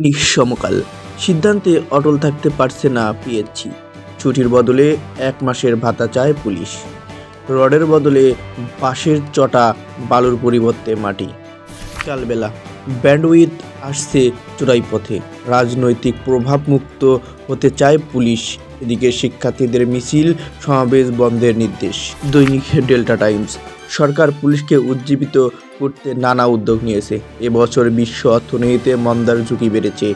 নিঃসমকাল। সিদ্ধান্তে অটল থাকতে পারছে না পিএইচি ছুটির বদলে এক মাসের ভাতা চায় পুলিশ। রডের বদলে বাঁশের চটা বালুর পরিবর্তে মাটি। কালবেলা, ব্যান্ডউইথ আসছে চোরাই পথে। রাজনৈতিক প্রভাবমুক্ত হতে চায় পুলিশ। এদিকে শিক্ষার্থীদের মিছিল, সমাবেশ বন্ধের নির্দেশ। দৈনিক ডেল্টা টাইমস, সরকার পুলিশকে উজ্জীবিত করতে নানা উদ্যোগ নিয়েছে। এবছর বিশ্ব অর্থনীতিতে মন্দার ঝুঁকি বেড়েছে।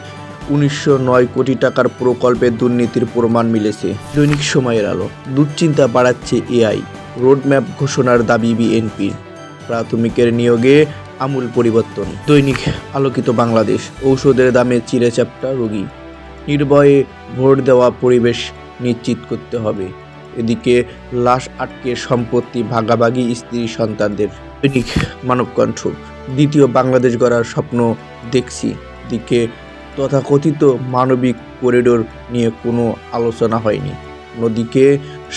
উনিশশো নয় কোটি টাকার প্রকল্পে দুর্নীতির প্রমাণ মিলেছে। দৈনিক সময়ের আলো, দুশ্চিন্তা বাড়াচ্ছে এআই, রোডম্যাপ ঘোষণার দাবি বিএনপির প্রাথমিকের নিয়োগে আমূল পরিবর্তন। দৈনিক আলোকিত বাংলাদেশ, ঔষধের দামে চ্যাপ্টা রোগী। নির্ভয়ে ভোট দেওয়া পরিবেশ নিশ্চিত করতে হবে। এদিকে লাশ আটকে সম্পত্তি ভাগাভাগি স্ত্রী সন্তানদের। দৈনিক মানবকণ্ঠ। দ্বিতীয় বাংলাদেশ গড়ার স্বপ্ন দেখছি। দিকে তথাকথিত মানবিক করিডোর নিয়ে কোনো আলোচনা হয়নি। নদীকে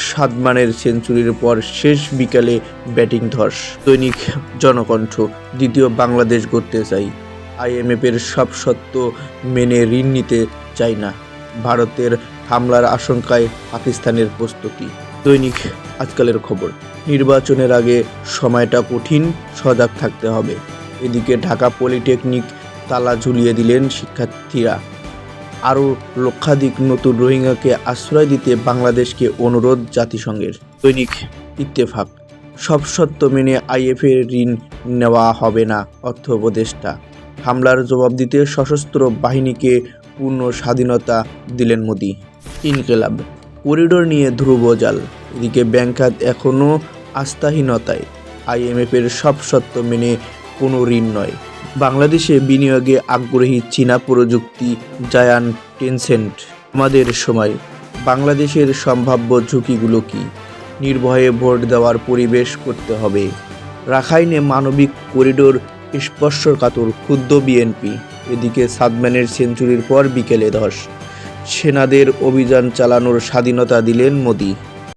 সাদমানের সেঞ্চুরির পর শেষ বিকালে ব্যাটিং ধস। দৈনিক জনকণ্ঠ। দ্বিতীয় বাংলাদেশ গড়তে চাই। আইএমএফের সব সত্য মেনে ঋণ নিতে চায় না। ভারতের হামলার আশঙ্কায় পাকিস্তানের প্রস্তুতি। দৈনিক আজকালের খবর, নির্বাচনের আগে সময়টা কঠিন, সজাগ থাকতে হবে। এদিকে ঢাকা পলিটেকনিক তালা ঝুলিয়ে দিলেন শিক্ষার্থীরা। আরও লক্ষাধিক নতুন রোহিঙ্গাকে আশ্রয় দিতে বাংলাদেশকে অনুরোধ জাতিসংঘের। দৈনিক ইত্তেফাক, সব সত্য মেনে আইএফের ঋণ নেওয়া হবে না, অর্থ উপদেষ্টা। হামলার জবাব দিতে সশস্ত্র বাহিনীকে পূর্ণ স্বাধীনতা দিলেন মোদি। ইনকেলাব, করিডোর নিয়ে ধ্রুব জাল, এদিকে ব্যাংক খাত এখনও আস্থাহীনতায়। আইএমএফের সব সত্য মেনে কোনো ঋণ নয়। বাংলাদেশে বিনিয়োগে আগ্রহী চীনা প্রযুক্তি জায়ান টেনসেন্ট। আমাদের সময়, বাংলাদেশের সম্ভাব্য ঝুঁকিগুলো কি? নির্ভয়ে ভোট দেওয়ার পরিবেশ করতে হবে। রাখাইনে মানবিক করিডোর স্পর্শকাতর ক্ষুদ্র বিএনপি। এদিকে সাদম্যানের সেঞ্চুরির পর বিকেলে ধস সেনাদের অভিযান চালানোর স্বাধীনতা দিলেন মোদি।